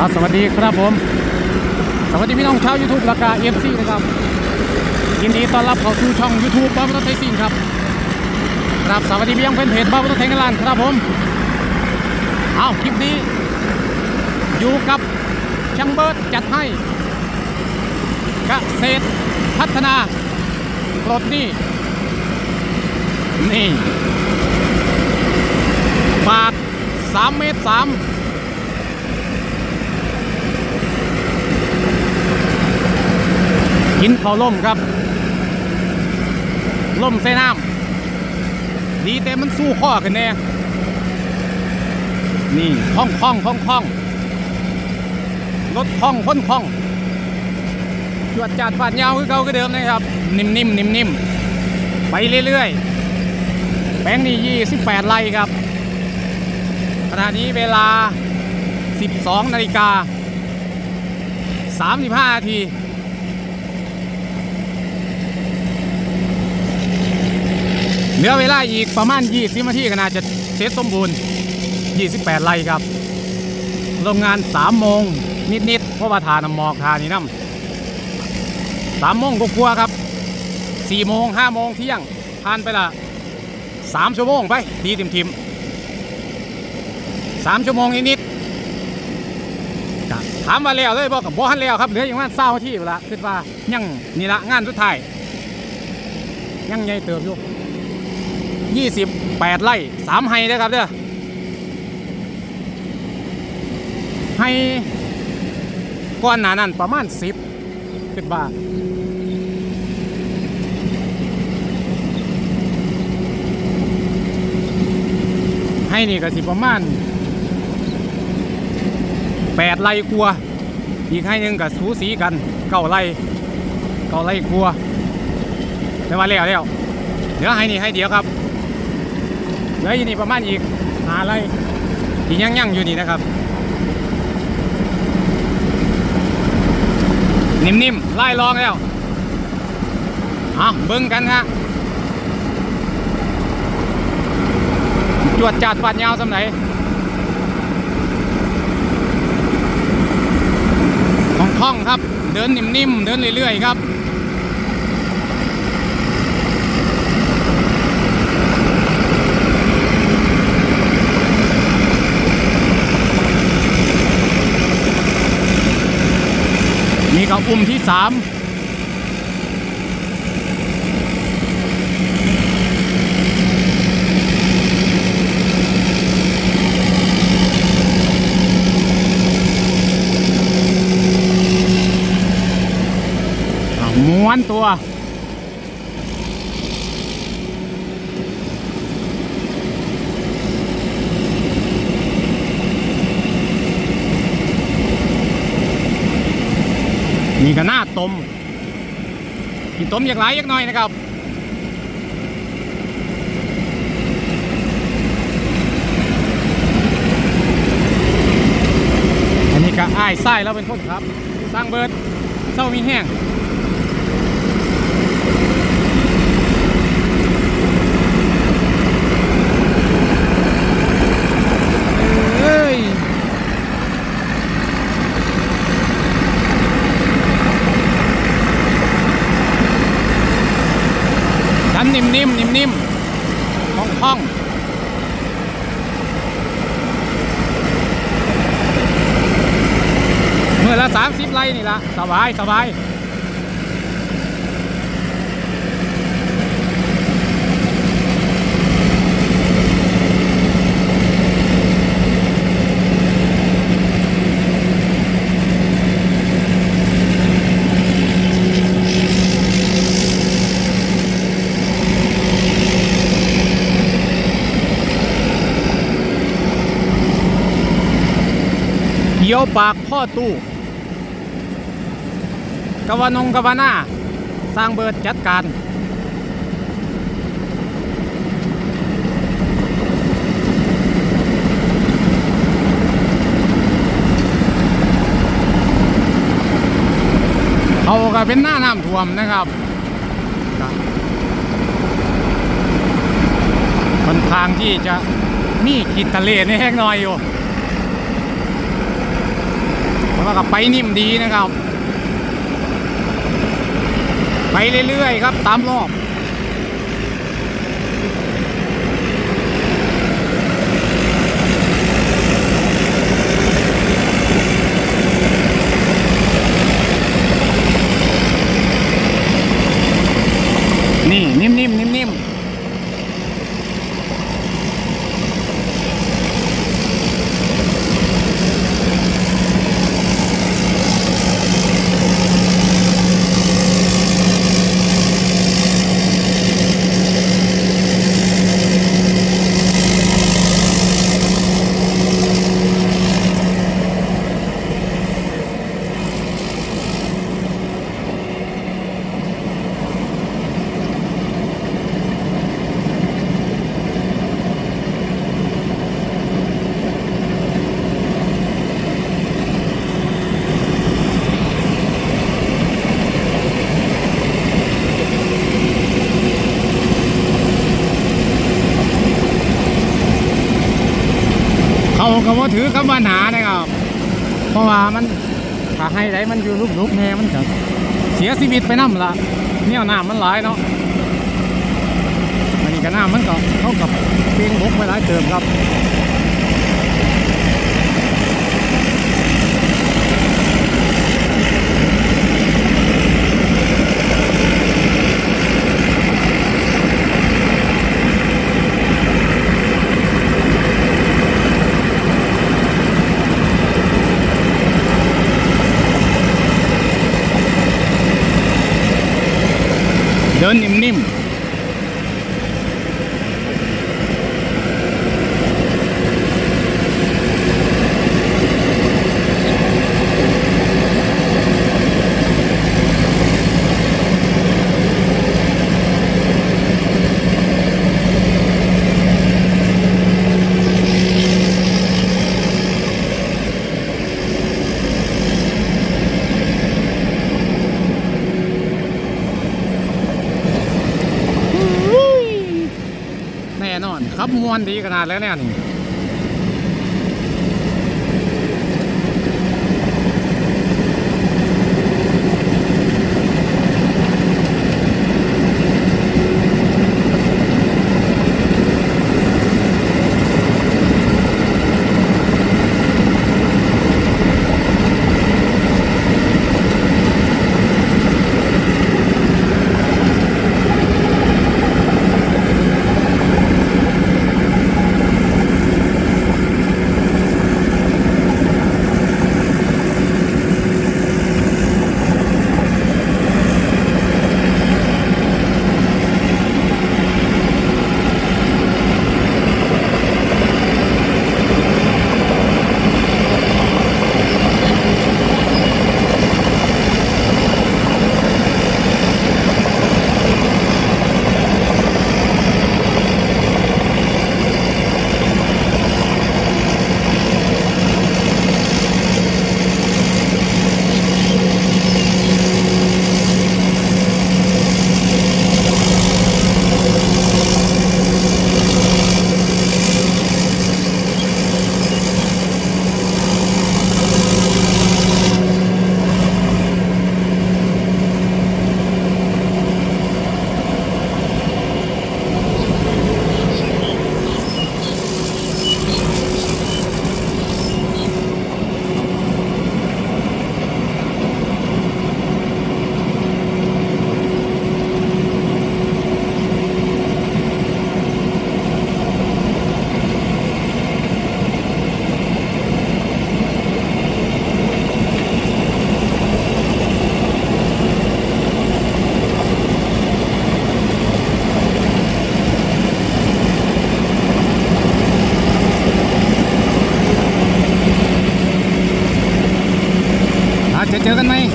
ครับสวัสดีครับผม สวัสดีพี่น้องชาว YouTube ราคา FC นะครับ ยินดีต้อนรับเข้าสู่ช่อง YouTube บ้าพุทธไทยสินครับครับสวัสดีพี่ยังเป็นเพจบ้าพุทธไทยกันลานครับผมเอาคลิปนี้ อยู่กับช่างเบิร์ดจัดให้เกษตรพัฒนาปลดหนี้นี่ฝาก3เมตร3 กินเขาล่มครับ ล่มใส่น้ำดีแต่มันสู้ข้อขึ้นแน่ นี่คล่องคล่องคล่องคล่องรถคล่องพ้นคล่องจวดจัดฟาดยาวคือเก่าคือเดิมนะครับ นิ่มนิ่มนิ่มนิ่มไปเรื่อยๆ แป้งนี่28ไร่ครับ ขณะนี้เวลา 12นาฬิกา35นาที เหลือเวลาอีกประมาณ 20นาทีก็น่าจะเสร็จสมบูรณ์ 28 ไร่ครับ โรงงาน 3 โมงนิดๆเพราะว่าทานำหมอกทานี่น้ำ3โมงกว่าๆครับ 4 โมง 5 โมงเที่ยงผ่านไปละ 3 ชั่วโมงไป ดีทิมทิมๆ3ชั่วโมงนิดๆถามมาแล้วเลยบอกกับบ่ฮันแล้วครับเหลืออย่างว่าเศร้าที่เวลาคิดว่ายังนี่ละงานสุดท้ายยังใหญ่เติบอยู่ ยี่สิบแปดไร่สามไฮนะครับเด้อไฮก้อนหนานั่นประมาณสิบขึ้นบ้าให้นี่ก็สิประมาณแปดไร่กลัวอีกให้หนึ่งกับสูสีกันเก้าไร่เก้าไร่กลัวแต่ว่าแล้วแล้วเดี๋ยวให้นี่ให้เดียวครับ เหลืออยู่นี่ประมาณอีกหาอะไรที่ยังยังๆอยู่นี่นะครับ นิ่มๆไล่ลองแล้วเอาเบิ้งกันฮะจวดจัดฟัดยาวสำไหนของคล่องครับ เดินนิ่มๆ เดินเรื่อยๆ ครับ ก็อุ้มที่สามม้วนตัว นี่ก็หน้าต้มกินต้มอย่างไรยักน้อยนะครับอันนี้ก็อ้ายไส้แล้วเป็นคนครับสร้างเบิร์ดเศร้ามีแห้งเอ้ย ชั้นนิ่มๆนิ่ม ๆคล่องคล่องเมื่อละสามสิบไร่นี่ละสบายสบาย ยวปากพ่อตู้กวานงกวานาสร้างเบิร์ดจัดการเขาก็เป็นหน้าน้ำท่วมนะครับครับนข้างที่จะมีขีดทะเลในแห้งน้อยอยู่ ว่ากับไปนิ่มดีนะครับ ไปเรื่อยๆครับตามรอบ นี่ นิ่มๆนิ่ม มือถือคำว่าหนานะครับ เพราะว่ามันถ้าให้ไรมันอยู่ลุกๆแน่มันจะเสียชีวิตไปน้ำละเนี่ยน้ำมันหลายเนาะอันนี้ก็น้ำมันก็เข้ากับเปียงบกไปหลายเติมครับ มวนดีขนาดแล้วเนี่ยนี่ อาจ